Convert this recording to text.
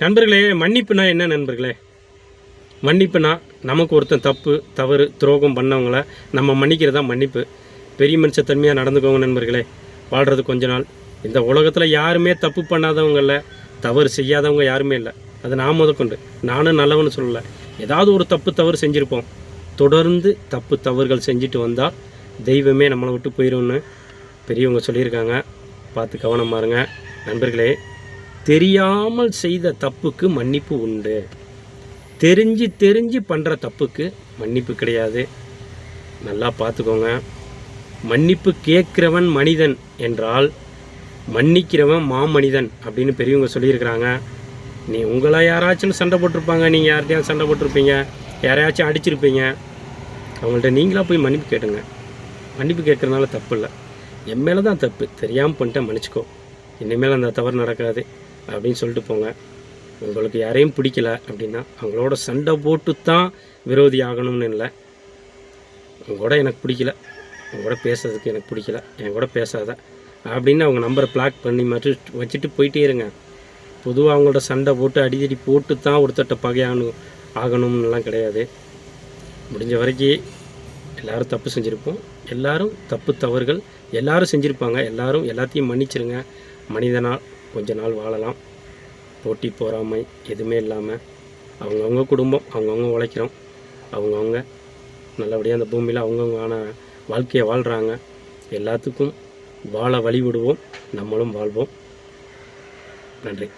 நண்பர்களே மன்னிப்புனா என்ன நண்பர்களே? மன்னிப்புனா நமக்கு ஒருத்தன் தப்பு தவறு துரோகம் பண்ணவங்கள நம்ம மன்னிக்கிறதா மன்னிப்பு. பெரிய மனுஷத்தன்மையாக நடந்துக்கோங்க நண்பர்களே. வாழ்கிறது கொஞ்ச நாள். இந்த உலகத்தில் யாருமே தப்பு பண்ணாதவங்கள தவறு செய்யாதவங்க யாருமே இல்லை. அது நான் முதற்கொண்டு நானும் நல்லவன்னு சொல்லலை. ஏதாவது ஒரு தப்பு தவறு செஞ்சுருப்போம். தொடர்ந்து தப்பு தவறுகள் செஞ்சுட்டு வந்தால் தெய்வமே நம்மளை விட்டு போயிடும்னு பெரியவங்க சொல்லியிருக்காங்க. பார்த்து கவனம் இருங்க நண்பர்களே தெரியாமல் செய்த தப்புக்கு மன்னிப்பு உண்டு. தெரிஞ்சு தெரிஞ்சு பண்ணுற தப்புக்கு மன்னிப்பு கிடையாது. நல்லா பார்த்துக்கோங்க. மன்னிப்பு கேட்குறவன் மனிதன் என்றால் மன்னிக்கிறவன் மாமனிதன் அப்படின்னு பெரியவங்க சொல்லியிருக்கிறாங்க. நீ உங்களை யாராச்சும் சண்டை போட்டிருப்பாங்க நீங்கள் யார்கிட்டையும் சண்டை போட்டிருப்பீங்க யாரையாச்சும் அடிச்சிருப்பீங்க அவங்கள்ட்ட நீங்களாக போய் மன்னிப்பு கேட்டுங்க. மன்னிப்பு கேட்குறதுனால தப்பு இல்லை என் மேலே தான் தப்பு. தெரியாமல் பண்ணிட்டேன் மன்னிச்சுக்கோ. இனிமேல் அந்த தவறு நடக்காது. அப்படின்னு சொல்லிட்டு போங்க. உங்களுக்கு யாரையும் பிடிக்கல அப்படின்னா அவங்களோட சண்டை போட்டு தான் விரோதி ஆகணும்னு இல்லை. உங்க கூட எனக்கு பிடிக்கல. உங்க கூட பேசுறதுக்கு எனக்கு பிடிக்கல. என் கூட பேசாத. அப்படின்னு அவங்க நம்பரை பிளாக் பண்ணி மட்டும் வச்சுட்டு போயிட்டே இருங்க. பொதுவாக அவங்களோட சண்டை போட்டு அடிதடி போட்டு தான் ஒருத்தட்ட பகையாகணும் ஆகணும்னுலாம் கிடையாது. முடிஞ்ச வரைக்கும் எல்லாரும் தப்பு செஞ்சுருப்போம். எல்லாரும் தப்பு தவறுகள் எல்லோரும் செஞ்சுருப்பாங்க. எல்லோரும் எல்லாத்தையும் மன்னிச்சிருங்க. மனிதனால் கொஞ்ச நாள் வாழலாம். போட்டி போகாமல் எதுவுமே இல்லாமல் அவங்கவுங்க குடும்பம் அவங்கவுங்க உழைக்கிறோம். அவங்கவுங்க நல்லபடியாக அந்த பூமியில் அவங்கவுங்கான வாழ்க்கையை வாழ்கிறாங்க எல்லாத்துக்கும் வாழ வழி விடுவோம் நம்மளும் வாழ்வோம். நன்றி.